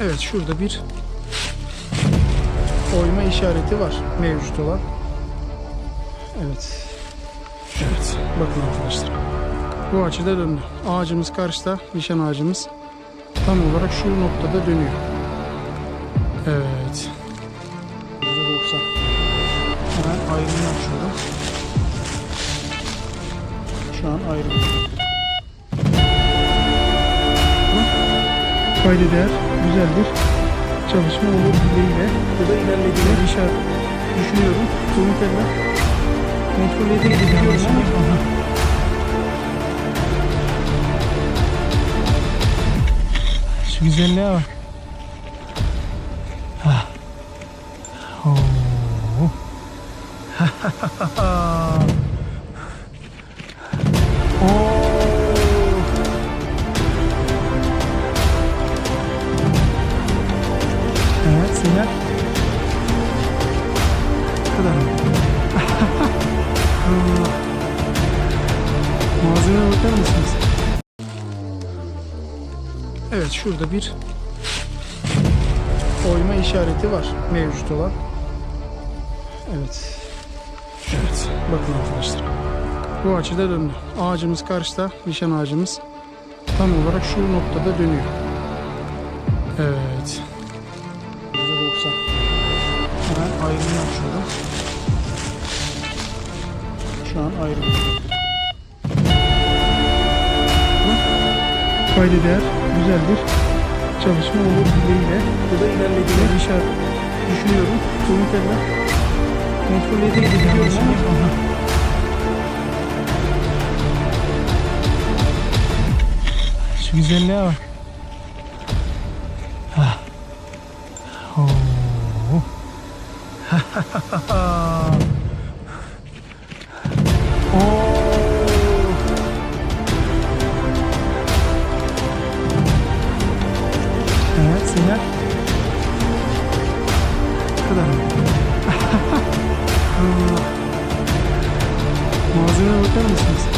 Evet şurada bir oyma işareti var mevcut olan. Evet. Evet bakın arkadaşlar. Bu açıda döndü. Ağacımız karşıda. Nişan ağacımız. Tam olarak şu noktada dönüyor. Evet. %90. Hemen ayrımını açıyorum. Şu an ayrım. Kaydı değer güzel bir çalışma olur dileğiyle. Bu da ilerlediğini işaret düşünüyorum. Komiterler kontrol edebiliyorum Şu güzelliğe bak. Ah. Oo. Oo. Sinan. Bu kadar mı? Malzemeye bakar mısınız? Evet şurada bir oyma işareti var mevcut olan. Evet. Evet bakın arkadaşlar. Bu açıda döndü. Ağacımız karşıda. Nişan ağacımız. Tam olarak şu noktada dönüyor. Evet. Ayrımını açıyorum. Şu an ayrım. Kaydı değer güzel bir çalışma olur dileğiyle. Bu da ilerlediğini işaret düşünüyorum. Komiterler kontrol edebiliyorum Şu güzelliğe bak. Ah. Oo. evet Sinem. Kadar. Malzemeye bakar mısınız?